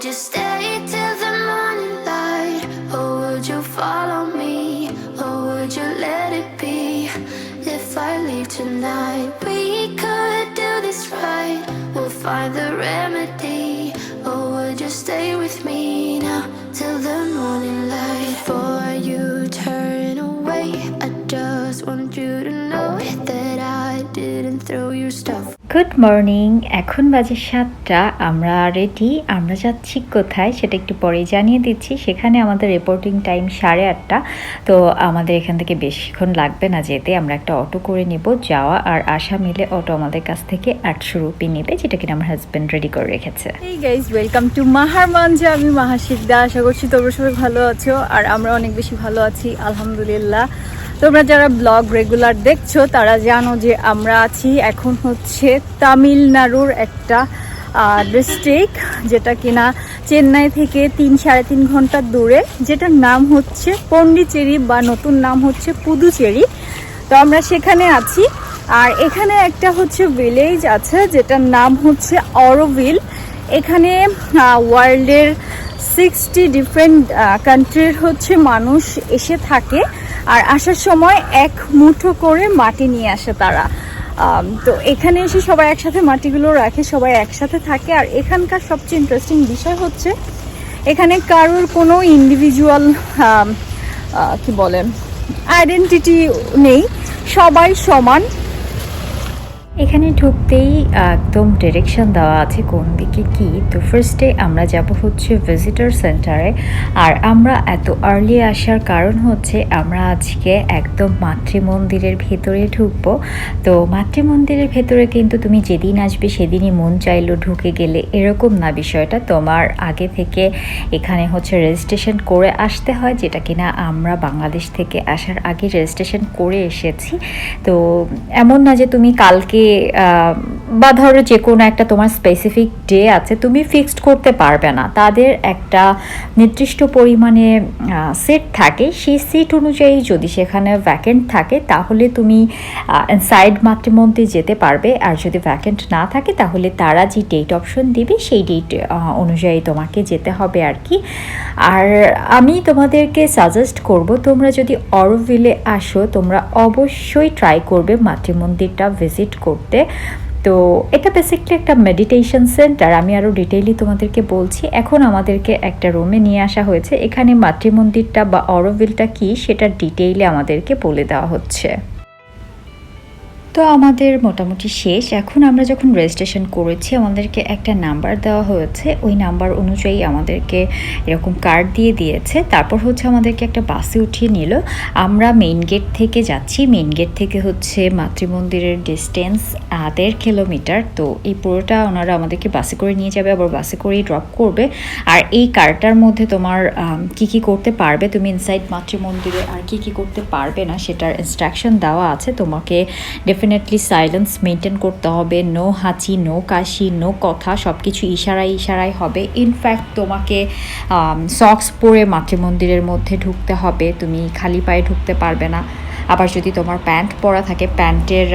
just stay good morning এখন বাজে সাতটা। আমরা রেডি আমরা যাচ্ছি কোথায়? সেটা একটু পরেই জানিয়ে দিচ্ছি। সেখানে আমাদের রিপোর্টিং টাইম সাড়ে আটটা। তো আমাদের এখান থেকে বেশিক্ষণ লাগবে না যেতে। আমরা একটা অটো করে নেব। যাওয়া আর আসা মিলে অটো আমাদের কাছ থেকে আটশো রুপি নেবে, যেটা কিনা আমার হাজব্যান্ড রেডি করে রেখেছে। এই গাইজ ওয়েলকাম টু মাহার মানজে আমি মাহা শিকদা আশা করছি তোমরা সবাই ভালো আছো। আর আমরা অনেক বেশি ভালো আছি। আলহামদুলিল্লাহ। তোমরা যারা ব্লগ রেগুলার দেখছ, তারা জানো যে আমরা আছি এখন হচ্ছে তামিলনাড়ুর একটা ডিস্ট্রিক্ট যেটা কিনা চেন্নাই থেকে তিন সাড়ে তিন ঘণ্টা দূরে, যেটার নাম হচ্ছে পন্ডিচেরি বা নতুন নাম হচ্ছে পুদুচেরি। তো আমরা সেখানে আছি। আর এখানে একটা হচ্ছে ভিলেজ আছে, যেটার নাম হচ্ছে অরোভিল। এখানে ওয়ার্ল্ডের সিক্সটি ডিফারেন্ট কান্ট্রির হচ্ছে মানুষ এসে থাকে আর আসার সময় এক মুঠো করে মাটি নিয়ে আসে তারা। তো এখানে এসে সবাই একসাথে মাটিগুলো রাখে, সবাই একসাথে থাকে। আর এখানকার সবচেয়ে ইন্টারেস্টিং বিষয় হচ্ছে, এখানে কারোর কোনো ইন্ডিভিজুয়াল কি বলে আইডেন্টিটি নেই। সবাই সমান। এখানে ঢুকতেই একদম ডিরেকশন দেওয়া আছে কোন দিকে কি। তো ফার্স্টে আমরা যাব হচ্ছে ভিজিটর সেন্টারে আর আমরা এত আর্লি আসার কারণ হচ্ছে আমরা আজকে একদম মাতৃমন্দিরের ভেতরে ঢুকবো। তো মাতৃমন্দিরের ভেতরে কিন্তু তুমি যেদিন আসবে সেদিনই মন চাইলো ঢুকে গেলে। এরকম না বিষয়টা। তোমার আগে থেকে এখানে হচ্ছে রেজিস্ট্রেশন করে আসতে হয়, যেটা কিনা আমরা বাংলাদেশ থেকে আসার আগে রেজিস্ট্রেশন করে এসেছি। তো এমন না যে তুমি কালকে বা ধরো যে কোনো একটা তোমার স্পেসিফিক ডে আছে, তুমি ফিক্সড করতে পারবে না। তাদের একটা নির্দিষ্ট পরিমাণে সিট থাকে। সেই সিট অনুযায়ী যদি সেখানে ভ্যাকেন্ট থাকে, তাহলে তুমি সাইড মাতৃমন্দির যেতে পারবে। আর যদি ভ্যাকেন্ট না থাকে, তাহলে তারা যে ডেট অপশন দিবে, সেই ডেট অনুযায়ী তোমাকে যেতে হবে আর কি। আর আমি তোমাদেরকে সাজেস্ট করব, তোমরা যদি অরভিলে আসো, তোমরা অবশ্যই ট্রাই করবে মাতৃমন্দিরটা ভিজিট করতে। তো এটা বেসিকলি একটা মেডিটেশন সেন্টার আমি আরও ডিটেইলি তোমাদেরকে বলছি। এখন আমাদেরকে একটা রুমে নিয়ে আসা হয়েছে। এখানে মাতৃমন্দিরটা বা অরবিলটা কি সেটা ডিটেইলে আমাদেরকে বলে দেওয়া হচ্ছে। তো আমাদের মোটামুটি শেষ। এখন আমরা যখন রেজিস্ট্রেশন করেছি, আমাদেরকে একটা নাম্বার দেওয়া হয়েছে। ওই নাম্বার অনুযায়ী আমাদেরকে এরকম কার্ড দিয়ে দিয়েছে। তারপর হচ্ছে আমাদেরকে একটা বাসে উঠিয়ে নিল। আমরা মেইন গেট থেকে যাচ্ছি। মেইন গেট থেকে হচ্ছে মাতৃমন্দিরের ডিস্টেন্স দেড় কিলোমিটার তো এই পুরোটা ওনারা আমাদেরকে বাসে করে নিয়ে যাবে, আবার বাসে করেই ড্রপ করবে। আর এই কার্ডটার মধ্যে তোমার কি কি করতে পারবে? তুমি ইনসাইড মাতৃমন্দিরে আর কি কি করতে পারবে না, সেটার ইনস্ট্রাকশন দেওয়া আছে। তোমাকে ডেফিনেটলি সাইলেন্স মেনটেন করতে হবে। নো হাঁচি নো কাশি নো কথা সব কিছু ইশারায় ইশারায় হবে। ইনফ্যাক্ট তোমাকে সক্স পরে মাতৃমন্দিরের মধ্যে ঢুকতে হবে। তুমি খালি পায়ে ঢুকতে পারবে না। আবার যদি তোমার প্যান্ট পরা থাকে, প্যান্টের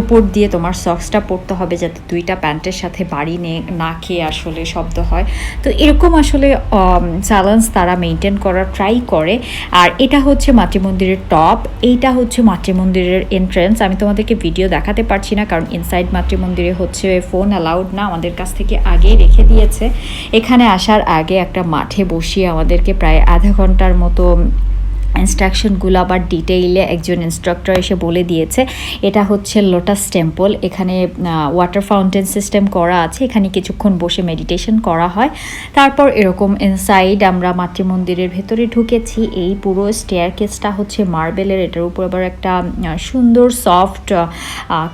উপর দিয়ে তোমার সক্সটা পরতে হবে যাতে দুইটা প্যান্টের সাথে বাড়ি নে, না খেয়ে আসলে শব্দ হয়। তো এরকম আসলে চ্যালেঞ্জ তারা মেনটেন করার ট্রাই করে। আর এটা হচ্ছে মাতৃমন্দিরের টপ এইটা হচ্ছে মাতৃমন্দিরের এন্ট্রেন্স আমি তোমাদেরকে ভিডিও দেখাতে পারছি না, কারণ ইনসাইড মাতৃমন্দিরে হচ্ছে ফোন অ্যালাউড না, আমাদের কাছ থেকে আগেই রেখে দিয়েছে। এখানে আসার আগে একটা মাঠে বসিয়ে আমাদেরকে প্রায় আধা ঘণ্টার মতো ইনস্ট্রাকশনগুলো আবার ডিটেইলে একজন ইনস্ট্রাক্টর এসে বলে দিয়েছে। এটা হচ্ছে লোটাস টেম্পল এখানে ওয়াটার ফাউন্টেন সিস্টেম করা আছে। এখানে কিছুক্ষণ বসে মেডিটেশন করা হয়। তারপর এরকম ইনসাইড আমরা মাতৃমন্দিরের ভেতরে ঢুকেছি। এই পুরো স্টেয়ার কেসটা হচ্ছে মার্বেলের এটার উপর আবার একটা সুন্দর সফট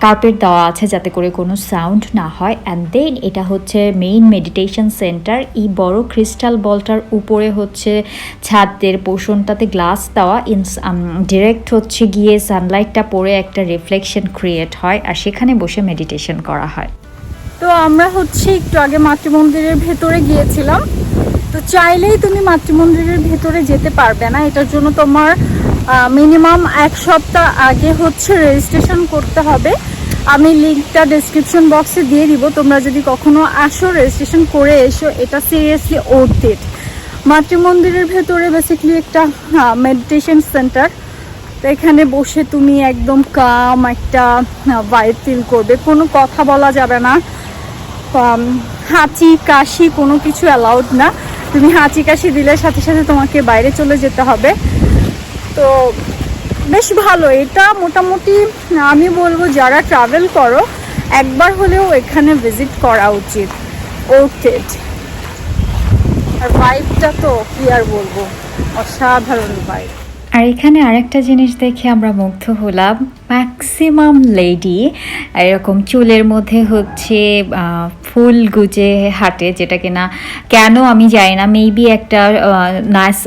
কার্পেট দেওয়া আছে যাতে করে কোনো সাউন্ড না হয়। অ্যান্ড দেন এটা হচ্ছে মেইন মেডিটেশন সেন্টার এই বড় ক্রিস্টাল বলটার উপরে হচ্ছে ছাদের পোষণটাতে গ্লাস দেওয়া ইনস ডিরেক্ট হচ্ছে গিয়ে সানলাইটটা পড়ে একটা রিফ্লেকশন ক্রিয়েট হয় আর সেখানে বসে মেডিটেশন করা হয়। তো আমরা হচ্ছে একটু আগে মাতৃমন্দিরের ভেতরে গিয়েছিলাম। তো চাইলেই তুমি মাতৃমন্দিরের ভেতরে যেতে পারবে না। এটার জন্য তোমার মিনিমাম এক সপ্তাহ আগে হচ্ছে রেজিস্ট্রেশন করতে হবে। আমি লিঙ্কটা ডেসক্রিপশন বক্সে দিয়ে দিব। তোমরা যদি কখনো আসো রেজিস্ট্রেশন করে এসো। এটা সিরিয়াসলি ওর্থ ইট মাতৃমন্দিরের ভেতরে বেসিক্যালি একটা মেডিটেশন সেন্টার তো এখানে বসে তুমি একদম কাম একটা ভাইব ফিল করবে। কোনো কথা বলা যাবে না। হাঁচি কাশি কোনো কিছু অ্যালাউড না। তুমি হাঁচি কাশি দিলে সাথে সাথে তোমাকে বাইরে চলে যেতে হবে। তো বেশ ভালো। এটা মোটামুটি, আমি বলব যারা ট্রাভেল করো, একবার হলেও এখানে ভিজিট করা উচিত। ওর্থেড আর ভাইবটা তো কি আর বলব? অসাধারণ ভাইব আর এখানে আরেকটা জিনিস দেখে আমরা মুগ্ধ হলাম। ম্যাক্সিমাম লেডি এরকম চুলের মধ্যে হচ্ছে ফুল গুজে হাঁটে, যেটা কিনা কেন আমি জানি না মেবি একটা নাইস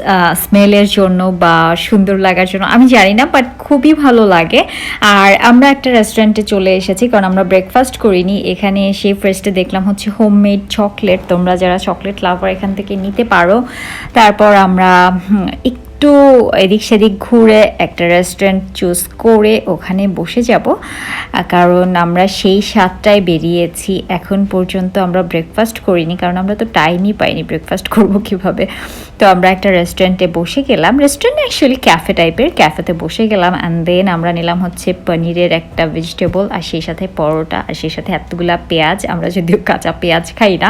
স্মেলের জন্য বা সুন্দর লাগার জন্য, আমি জানি না বাট খুবই ভালো লাগে। আর আমরা একটা রেস্টুরেন্টে চলে এসেছি, কারণ আমরা ব্রেকফাস্ট করিনি। এখানে এসে ফার্স্টে দেখলাম হচ্ছে হোমমেড চকলেট তোমরা যারা চকলেট লাভার এখান থেকে নিতে পারো। তারপর আমরা একটু এদিক সেদিক ঘুরে একটা রেস্টুরেন্ট চুজ করে ওখানে বসে যাব। কারণ আমরা সেই সাতটায় বেরিয়েছি। এখন পর্যন্ত আমরা ব্রেকফাস্ট করিনি, কারণ আমরা তো টাইমই পাইনি ব্রেকফাস্ট করব কীভাবে। তো আমরা একটা রেস্টুরেন্টে বসে গেলাম। রেস্টুরেন্ট অ্যাকচুয়ালি ক্যাফে টাইপের ক্যাফেতে বসে গেলাম অ্যান্ড দেন আমরা নিলাম হচ্ছে পনিরের একটা ভেজিটেবল আর সেই সাথে পরোটা আর সেই সাথে এতগুলা পেঁয়াজ। আমরা যদিও কাঁচা পেঁয়াজ খাই না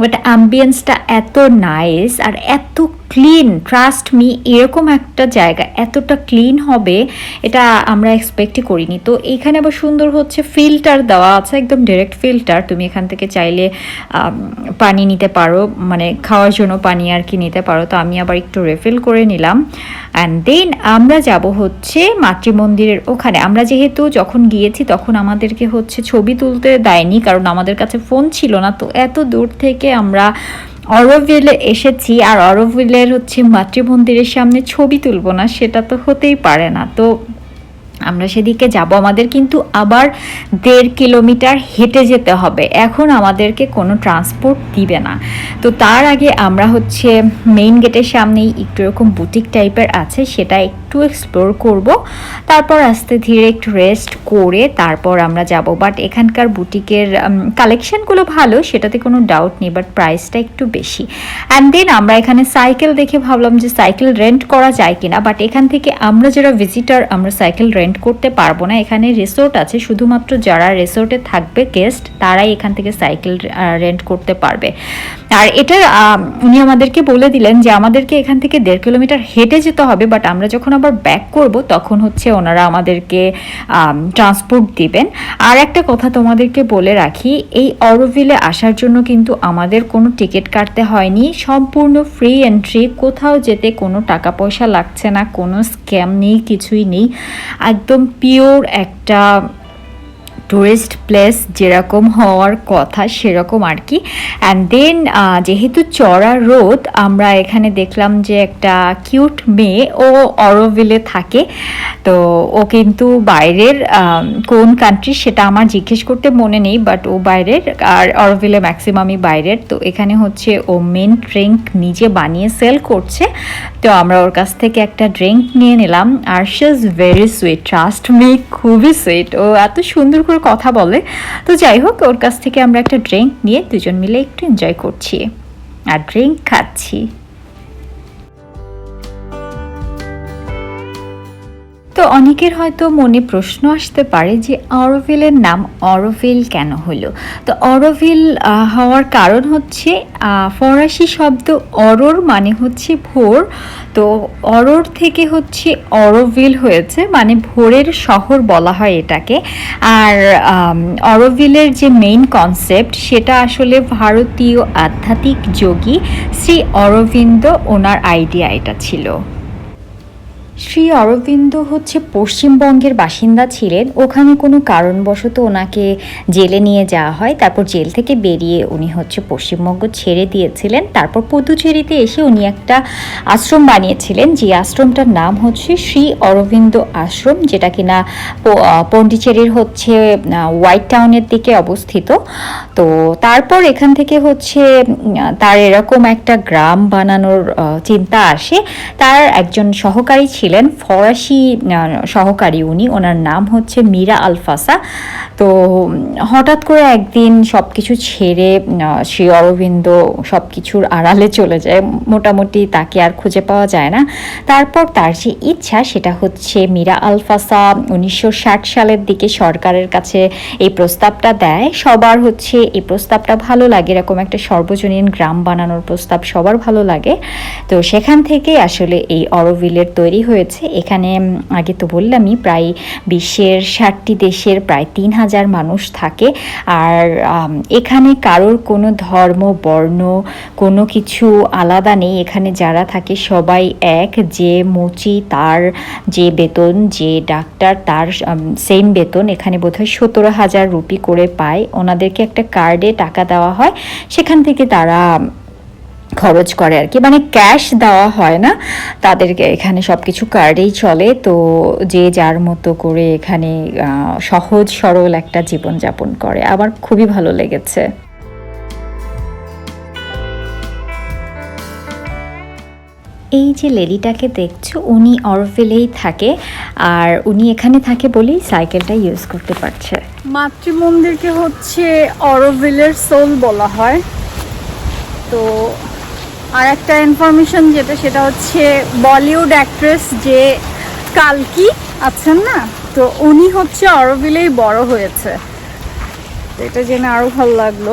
বাট অ্যাম্বিয়েন্সটা এত নাইস আর এত ক্লিন ট্রাস্ট মি এরকম একটা জায়গা এতটা ক্লিন হবে, এটা আমরা এক্সপেক্টই করিনি। তো এখানে আবার সুন্দর হচ্ছে ফিল্টার দেওয়া আছে, একদম ডিরেক্ট ফিল্টার তুমি এখান থেকে চাইলে পানি নিতে পারো মানে খাওয়ার জন্য পানি আর কি নিতে পারো। তো আমি আবার একটু রিফিল করে নিলাম। অ্যান্ড দেন আমরা যাব হচ্ছে মাতৃমন্দিরের ওখানে। আমরা যেহেতু যখন গিয়েছি, তখন আমাদেরকে হচ্ছে ছবি তুলতে দেয়নি, কারণ আমাদের কাছে ফোন ছিল না। তো এত দূর থেকে আমরা অরোভিলে এসেছি, আর অরোভিলের হচ্ছে মাতৃমন্দিরের সামনে ছবি তুলব না, সেটা তো হতেই পারে না। তো আমরা সেদিকে যাব। আমাদের কিন্তু আবার দেড় কিলোমিটার হেঁটে যেতে হবে। এখন আমাদেরকে কোনো ট্রান্সপোর্ট দিবে না। তো তার আগে আমরা হচ্ছে মেইন গেটের সামনেই একটু এরকম বুটিক টাইপের আছে, সেটা একটু এক্সপ্লোর করব। তারপর আস্তে ধীরে একটু রেস্ট করে তারপর আমরা যাব। বাট এখানকার বুটিকের কালেকশনগুলো ভালো, সেটাতে কোনো ডাউট নেই বাট প্রাইসটা একটু বেশি। অ্যান্ড দেন আমরা এখানে সাইকেল দেখে ভাবলাম যে সাইকেল রেন্ট করা যায় কিনা। বাট এখান থেকে আমরা যারা ভিজিটার আমরা সাইকেল রেন্ট করতে পারব না। এখানে রিসোর্ট আছে শুধুমাত্র যারা রিসোর্টে থাকবে গেস্ট তারাই এখান থেকে সাইকেল রেন্ট করতে পারবে। আর এটা আম, উনি আমাদেরকে বলে দিলেন যে আমাদেরকে এখান থেকে দেড় কিলোমিটার হেঁটে যেতে হবে বাট আমরা যখন আবার ব্যাক করব তখন হচ্ছে ওনারা আমাদেরকে ট্রান্সপোর্ট দিবেন। আর একটা কথা তোমাদেরকে বলে রাখি এই অরোভিলে আসার জন্য কিন্তু আমাদের কোনো টিকিট কাটতে হয়নি। সম্পূর্ণ ফ্রি এন্ট্রি কোথাও যেতে কোনো টাকা পয়সা লাগছে না কোনো স্ক্যাম নেই কিছুই নেই। একদম পিওর একটা টুরিস্ট প্লেস যেরকম হওয়ার কথা সেরকম আর কি। অ্যান্ড দেন যেহেতু চড়া রোদ, আমরা এখানে দেখলাম যে একটা কিউট মেয়ে, ও অরোভিলে থাকে। তো ও কিন্তু বাইরের কোন কান্ট্রি সেটা আমার জিজ্ঞেস করতে মনে নেই বাট ও বাইরের আর অরোভিলে ম্যাক্সিমামই বাইরের। তো এখানে হচ্ছে ও মেন ড্রিঙ্ক নিজে বানিয়ে সেল করছে। তো আমরা ওর কাছ থেকে একটা ড্রিঙ্ক নিয়ে নিলাম। আর she is very sweet trust me খুবই সুইট ও এত সুন্দর করে কথা বলে। তো যাই হোক, ওর কাছ থেকে আমরা একটা ড্রিঙ্ক নিয়ে দুজন মিলে একটু এনজয় করছি। আর ড্রিঙ্ক খাচ্ছি। তো অনেকের হয়তো মনে প্রশ্ন আসতে পারে যে অরোভিলের নাম অরোভিল কেন হলো? তো অরোভিল হওয়ার কারণ হচ্ছে ফরাসি শব্দ অরোর মানে হচ্ছে ভোর। তো অরোর থেকে হচ্ছে অরোভিল হয়েছে মানে ভোরের শহর বলা হয় এটাকে। আর অরোভিলের যে মেইন কনসেপ্ট সেটা আসলে ভারতীয় আধ্যাত্মিক যোগী শ্রী অরবিন্দ ওনার আইডিয়া এটা ছিল। শ্রী অরবিন্দ হচ্ছে পশ্চিমবঙ্গের বাসিন্দা ছিলেন। ওখানে কোনো কারণবশত ওনাকে জেলে নিয়ে যাওয়া হয়। তারপর জেল থেকে বেরিয়ে উনি হচ্ছে পশ্চিমবঙ্গ ছেড়ে দিয়েছিলেন। তারপর পুদুচেরিতে এসে উনি একটা আশ্রম বানিয়েছিলেন। যে আশ্রমটার নাম হচ্ছে শ্রী অরবিন্দ আশ্রম, যেটা কিনা পন্ডিচেরির হচ্ছে হোয়াইট টাউনের দিকে অবস্থিত। তো তারপর এখান থেকে হচ্ছে তার এরকম একটা গ্রাম বানানোর চিন্তা আসে। তার একজন সহকারী ছিলেন ছিলেন ফরাসি সহকারী উনি। ওনার নাম হচ্ছে মীরা আলফাসা। তো, হঠাৎ করে একদিন সব কিছু ছেড়ে শ্রী অরবিন্দ সব কিছুর আড়ালে চলে যায়। মোটামুটি তাকে আর খুঁজে পাওয়া যায় না। তারপর তার যে ইচ্ছা, সেটা হচ্ছে মীরা আলফাসা উনিশশো ষাট সালের দিকে সরকারের কাছে এই প্রস্তাবটা দেয়। সবার হচ্ছে এই প্রস্তাবটা ভালো লাগে। এরকম একটা সর্বজনীন গ্রাম বানানোর প্রস্তাব সবার ভালো লাগে। তো সেখান থেকে আসলে এই অরবিলের তৈরি হয়েছে এখানে আগে তো বললামই, প্রায় বিশ্বের ষাটটি দেশের প্রায় তিন হাজার মানুষ থাকে। আর এখানে কারোর কোনো ধর্ম, বর্ণ, কোনো কিছু আলাদা নেই। এখানে যারা থাকে সবাই এক, যে মুচি তার যে বেতন, যে ডাক্তার তার সেম বেতন। এখানে বোধহয় সতেরো হাজার রুপি করে পায়। ওনাদেরকে একটা কার্ডে টাকা দেওয়া হয়। সেখান থেকে তারা খরচ করে আর কি। মানে ক্যাশ দেওয়া হয় না। তাদেরকে এখানে সব কিছু কার্ডেই চলে। তো যে যার মতো করে এখানে সহজ সরল একটা জীবনযাপন করে। আমার খুবই ভালো লেগেছে। এই যে লেডিটাকে দেখছ, উনি অরভেলেই থাকে। আর উনি এখানে থাকে বলেই সাইকেলটা ইউজ করতে পারছে। মাতৃ মন্দিরকে হচ্ছে অরোভিলের সোল বলা হয়। তো আর একটা ইনফরমেশন যেটা, সেটা হচ্ছে বলিউড অ্যাক্ট্রেস যে কালকি আছেন না, তো উনি হচ্ছে অরবিলেই বড় হয়েছে। এটা জেনে আরও ভালো লাগল।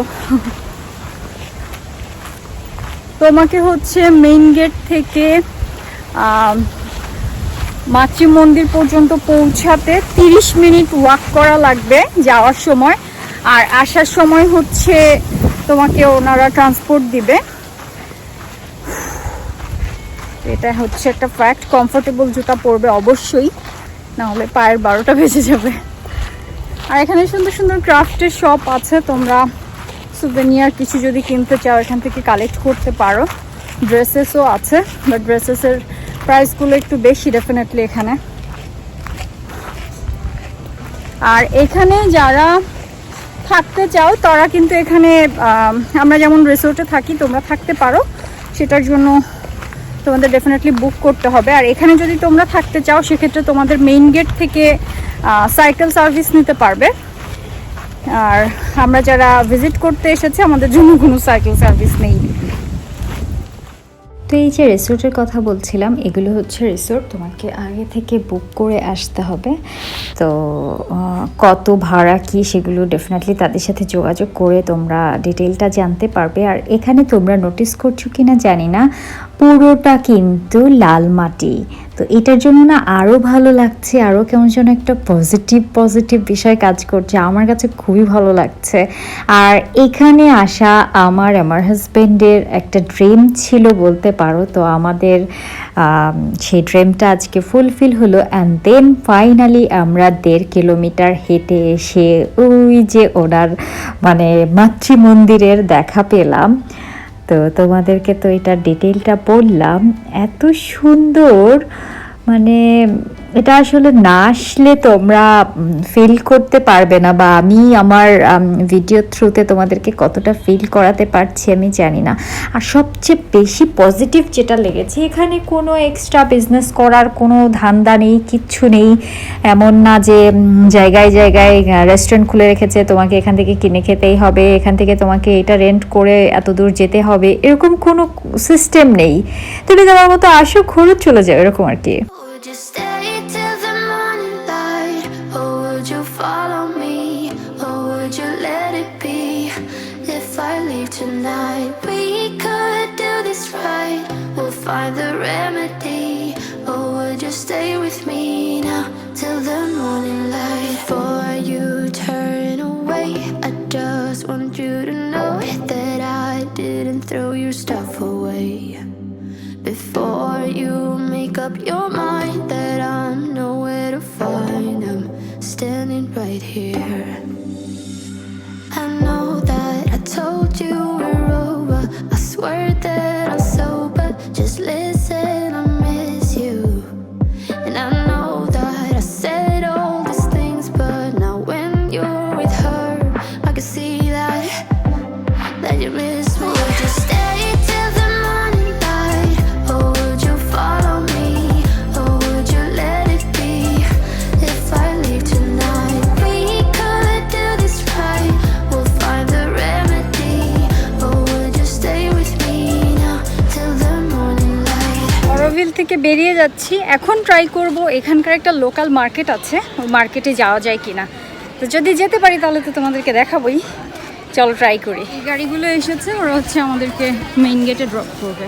তোমাকে হচ্ছে মেইন গেট থেকে মাতৃ মন্দির পর্যন্ত পৌঁছাতে তিরিশ মিনিট ওয়াক করা লাগবে যাওয়ার সময়। আর আসার সময় হচ্ছে তোমাকে ওনারা ট্রান্সপোর্ট দিবে। এটা হচ্ছে একটা ফ্যাক্ট কমফোর্টেবল জুতা পরবে অবশ্যই না হলে পায়ের বারোটা বেজে যাবে। আর এখানে সুন্দর সুন্দর ক্রাফটের শপ আছে তোমরা সুভেনিয়ার কিছু যদি কিনতে চাও এখান থেকে কালেক্ট করতে পারো। ড্রেসেসও আছে বাট ড্রেসেসের প্রাইসগুলো একটু বেশি ডেফিনেটলি এখানে। আর এখানে যারা থাকতে চাও তারা কিন্তু এখানে আম, আমরা যেমন রিসোর্টে থাকি তোমরা থাকতে পারো। সেটার জন্য তোমাদের ডেফিনেটলি বুক করতে হবে। আর এখানে যদি তোমরা থাকতে চাও, সেক্ষেত্রে তোমাদের মেইন গেট থেকে সাইকেল সার্ভিস নিতে পারবে। আর আমরা যারা ভিজিট করতে এসেছি, আমাদের জন্য কোনো সাইকেল সার্ভিস নেই। তো এই যে রিসোর্টের কথা বলছিলাম, এগুলো হচ্ছে রিসোর্ট তোমাকে আগে থেকে বুক করে আসতে হবে। তো কত ভাড়া, কি সেগুলো ডেফিনেটলি তাদের সাথে যোগাযোগ করে তোমরা ডিটেলটা জানতে পারবে। আর এখানে তোমরা নোটিস করছ কি না জানি না। পুরোটা কিন্তু লাল মাটি। তো এটার জন্য না আরও ভালো লাগছে আরও কেমন যেন একটা পজিটিভ পজিটিভ বিষয় কাজ করছে। আমার কাছে খুবই ভালো লাগছে। আর এখানে আসা আমার আমার হাজব্যান্ডের একটা ড্রিম ছিল বলতে পারো। তো আমাদের আম, সেই ড্রিমটা আজকে ফুলফিল হলো। অ্যান্ড দেন ফাইনালি আমরা দেড় কিলোমিটার হেঁটে এসে ওই যে ওনার মানে মাতৃ মন্দিরের দেখা পেলাম। তো তোমাদেরকে তো এটা ডিটেলটা বললাম। এত সুন্দর মানে এটা আসলে না আসলে তোমরা ফিল করতে পারবে না বা আমি আমার ভিডিও থ্রুতে তোমাদেরকে কতটা ফিল করাতে পারছি আমি জানি না। আর সবচেয়ে বেশি পজিটিভ যেটা লেগেছে, এখানে কোনো এক্সট্রা বিজনেস করার কোনো ধান্দা নেই, কিচ্ছু নেই। এমন না যে জায়গায় জায়গায় রেস্টুরেন্ট খুলে রেখেছে, তোমাকে এখান থেকে কিনে খেতেই হবে, এখান থেকে তোমাকে এটা রেন্ট করে এত দূর যেতে হবে, এরকম কোনো সিস্টেম নেই। তুমি তোমার মতো আসো ঘুরে চলে যাও, এরকম আর কি। To know that I didn't throw your stuff away. Before you make up your mind that I'm nowhere to find, I'm standing right here. I know that I told you যাচ্ছি। এখন ট্রাই করব এখানকার একটা local market আছে। ওই মার্কেটে যাওয়া যায় কিনা। তো যদি যেতে পারি তাহলে তো তোমাদেরকে দেখাবোই। চলো ট্রাই করি। গাড়িগুলো এসেছে, ওরা হচ্ছে আমাদেরকে মেইন গেটে ড্রপ করবে।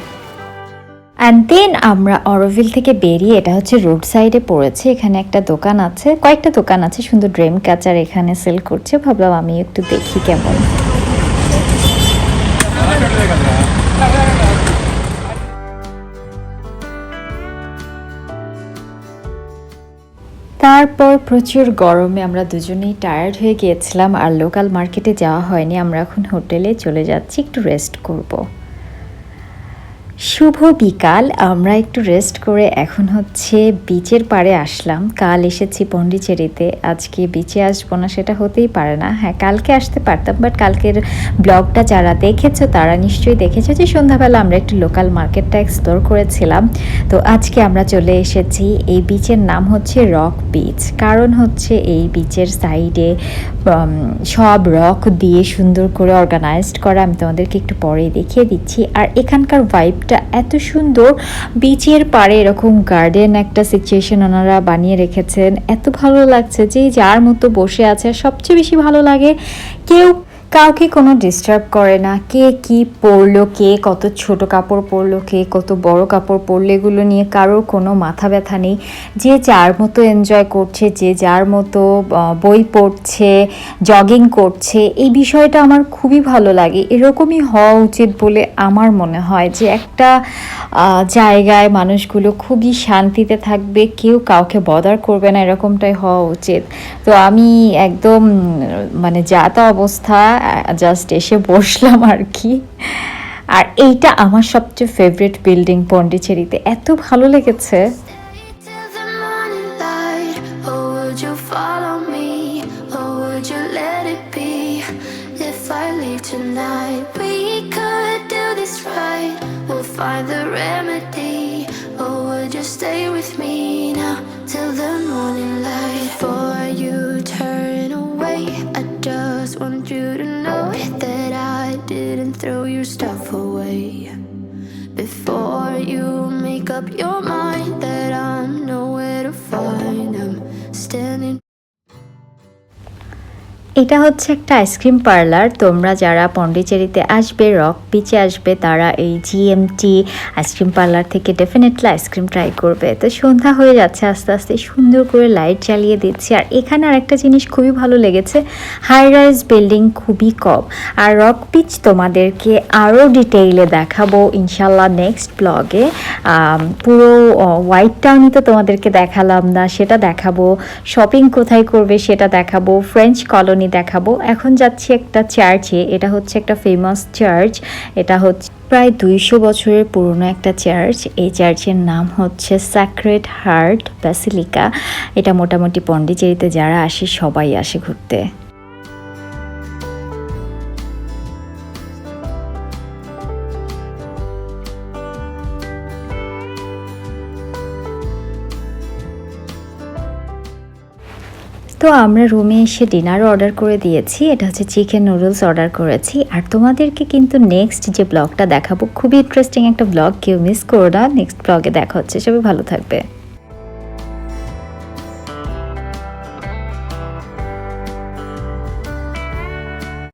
অ্যান্ড দেন আমরা অরোভিল থেকে বেরিয়ে, এটা হচ্ছে রোড সাইডে পড়েছে। এখানে একটা দোকান আছে। কয়েকটা দোকান আছে, সুন্দর ড্রেম কাচার এখানে সেল করছে। ভাবলাম আমি একটু দেখি কেমন। তারপর প্রচুর গরমে আমরা দুজনেই টায়ার্ড হয়ে গিয়েছিলাম আর লোকাল মার্কেটে যাওয়া হয়নি আমরা এখন হোটেলে চলে যাচ্ছি, একটু রেস্ট করব। শুভ বিকাল। আমরা একটু রেস্ট করে এখন হচ্ছে বিচের পাড়ে আসলাম। কাল এসেছি পন্ডিচেরিতে। আজকে বিচে আসব না, সেটা হতেই পারে না। হ্যাঁ কালকে আসতে পারতাম বাট কালকের ব্লগটা যারা দেখেছ, তারা নিশ্চয়ই দেখেছ যে সন্ধ্যাবেলা আমরা একটু লোকাল মার্কেটটা এক্সপ্লোর করেছিলাম। তো আজকে আমরা চলে এসেছি। এই বিচের নাম হচ্ছে রক বিচ কারণ হচ্ছে এই বিচের সাইডে সব রক দিয়ে সুন্দর করে অর্গানাইজড করা। আমি তোমাদেরকে একটু পরে দেখিয়ে দিচ্ছি। আর এখানকার ভাইবটা এত সুন্দর। বিচের পাড়ে এরকম গার্ডেন একটা সিচুয়েশন ওনারা বানিয়ে রেখেছেন। এত ভালো লাগছে যে যার মতো বসে আছে সবচেয়ে বেশি ভালো লাগে কেউ কাউকে কোনো ডিস্টার্ব করে না। কে কি পরলো, কে কত ছোট কাপড় পরলো, কে কত বড় কাপড় পরলো, এগুলো নিয়ে কারোর কোনো মাথা ব্যথা নেই। যে যার মতো এনজয় করছে, যে যার মতো বই পড়ছে জগিং করছে, এই বিষয়টা আমার খুবই ভালো লাগে। এরকমই হওয়া উচিত বলে আমার মনে হয় যে একটা জায়গায় মানুষগুলো খুবই শান্তিতে থাকবে, কেউ কাউকে বদার করবে না, এরকমটাই হওয়া উচিত। তো আমি একদম মানে যা তা অবস্থা জাস্ট এসে বসলাম আর কি। আর এইটা আমার সবচেয়ে ফেভারিট বিল্ডিং পন্ডিচেরিতে। এত ভালো লেগেছে। Stay with me now till the morning light. For- throw your stuff away. Before you make up your mind that I'm nowhere to find, এটা হচ্ছে একটা আইসক্রিম পার্লার। তোমরা যারা পন্ডিচেরিতে আসবে, রক বিচে আসবে, তারা এই জিএমটি আইসক্রিম পার্লার থেকে ডেফিনেটলি আইসক্রিম ট্রাই করবে। তো সন্ধ্যা হয়ে যাচ্ছে, আস্তে আস্তে সুন্দর করে লাইট জ্বালিয়ে দিচ্ছি। আর এখানে আর একটা জিনিস খুবই ভালো লেগেছে হাই রাইজ বিল্ডিং খুবই কম। আর রক বিচ তোমাদেরকে আরও ডিটেইলে দেখাবো ইনশাল্লাহ নেক্সট ব্লগে পুরো হোয়াইট টাউনই তো তোমাদেরকে দেখালাম না, সেটা দেখাবো। শপিং কোথায় করবে সেটা দেখাবো। ফ্রেঞ্চ কলোনি দেখাবো। এখন যাচ্ছি একটা চার্চে। এটা হচ্ছে একটা ফেমাস চার্চ এটা হচ্ছে প্রায় দুইশো বছরের পুরনো একটা চার্চ এই চার্চের নাম হচ্ছে স্যাক্রেড হার্ট ব্যাসিলিকা এটা মোটামুটি পন্ডিচেরিতে যারা আসে সবাই আসে ঘুরতে। তো আমরা রুমে এসে ডিনারও অর্ডার করে দিয়েছি। এটা হচ্ছে চিকেন নুডলস অর্ডার করেছি। আর তোমাদেরকে কিন্তু নেক্সট যে ব্লগটা দেখাবো, খুবই ইন্টারেস্টিং একটা ব্লগ কেউ মিস করো না। নেক্সট ব্লগে দেখা হচ্ছে। সবাই ভালো থাকবে।